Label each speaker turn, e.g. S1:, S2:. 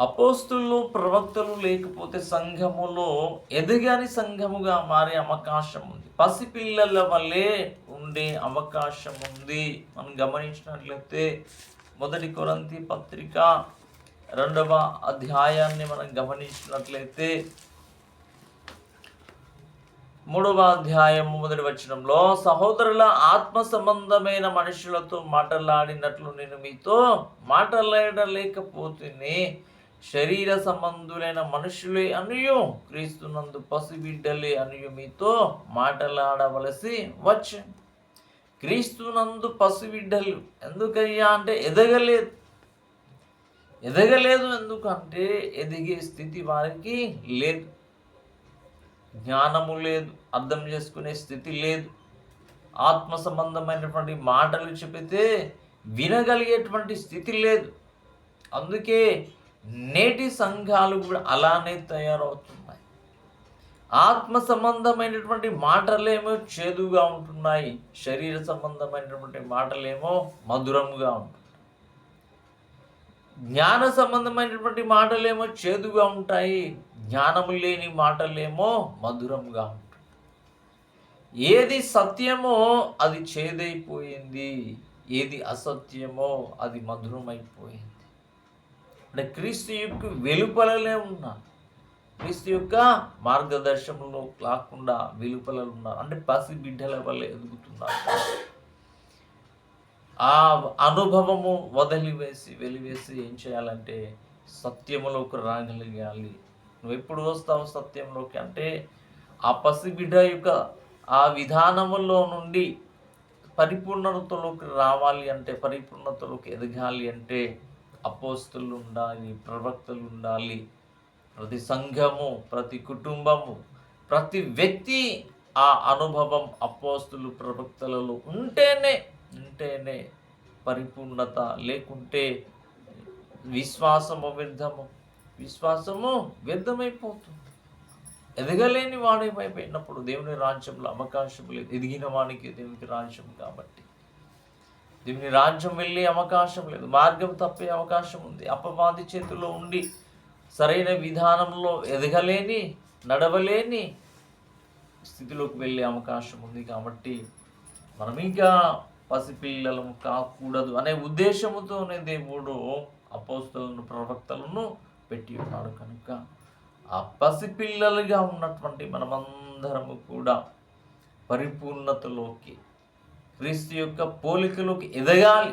S1: అపోస్తులు ప్రవక్తలు లేకపోతే సంఘములో ఎదగని సంఘముగా మారే అవకాశం ఉంది. పసిపిల్లల వల్లే ఉండే అవకాశం ఉంది. మనం గమనించినట్లయితే మొదటి కొరంతి పత్రిక రెండవ అధ్యాయాన్ని మనం గమనించినట్లయితే మూడవ అధ్యాయము మొదటి వచనంలో సహోదరుల ఆత్మ సంబంధమైన మనుషులతో మాట్లాడినట్లు నేను మీతో మాట్లాడలేకపోతుంది శరీర సంబంధులైన మనుషులే అనియు. క్రీస్తునందు పసిబిడ్డలే అనియు మీతో మాట్లాడవలసి వచ్చు. క్రీస్తునందు పసిబిడ్డలు ఎందుకయ్యా అంటే ఎదగలేదు. ఎదగలేదు ఎందుకంటే ఎదిగే స్థితి వారికి లేదు. జ్ఞానము లేదు అర్థం చేసుకునే స్థితి లేదు. ఆత్మ సంబంధమైనటువంటి మాటలు చెబితే వినగలిగేటువంటి స్థితి లేదు. అందుకే నేటి సంఘాలు కూడా అలానే తయారవుతున్నాయి. ఆత్మ సంబంధమైనటువంటి మాటలేమో చేదుగా ఉంటున్నాయి. శరీర సంబంధమైనటువంటి మాటలేమో మధురంగా ఉంటున్నాయి. జ్ఞాన సంబంధమైనటువంటి మాటలేమో చేదుగా ఉంటాయి. జ్ఞానము లేని మాటలేమో మధురంగా ఉంటాయి ఏది సత్యమో అది చేదైపోయింది. ఏది అసత్యమో అది మధురమైపోయింది. అంటే క్రీస్తు యొక్క వెలుపలలే ఉన్నారు క్రీస్తు యొక్క మార్గదర్శనంలో కాకుండా వెలుపలలు ఉన్నారు అంటే పసి బిడ్డల వల్ల ఎదుగుతున్నారు ఆ అనుభవము వదిలివేసి వెలివేసి ఏం చేయాలంటే సత్యములోకి రాగలిగాలి. నువ్వు ఎప్పుడు వస్తావు సత్యంలోకి? అంటే ఆ పసిబిడ్డ యొక్క ఆ విధానములో నుండి పరిపూర్ణతలోకి రావాలి అంటే పరిపూర్ణతలోకి ఎదగాలి అంటే అపోస్తులు ఉండాలి ప్రవక్తలు ఉండాలి ప్రతి సంఘము ప్రతి కుటుంబము ప్రతి వ్యక్తి ఆ అనుభవం అపోస్తులు ప్రవక్తలలో ఉంటేనే ఉంటేనే పరిపూర్ణత లేకుంటే విశ్వాసము వ్యర్థము. విశ్వాసము వ్యర్థమైపోతుంది. ఎదగలేని వాడేమైపోయినప్పుడు దేవుని రాజ్యంలో అవకాశం లేదు. ఎదిగిన వానికి దేవునికి రాజ్యం కాబట్టి. దేవుని రాజ్యం వెళ్ళే అవకాశం లేదు. మార్గం తప్పే అవకాశం ఉంది. అపవాది చేతిలో ఉండి సరైన విధానంలో ఎదగలేని నడవలేని స్థితిలోకి వెళ్ళే అవకాశం ఉంది కాబట్టి మనం ఇంకా పసిపిల్లలం కాకూడదు అనే ఉద్దేశముతోనే దేవుడు అపోస్తులను ప్రవక్తలను పెట్టి ఉన్నాడు కనుక ఆ పసిపిల్లలుగా ఉన్నటువంటి మనమందరము కూడా పరిపూర్ణతలోకి క్రీస్తు యొక్క పోలికలోకి ఎదగాలి.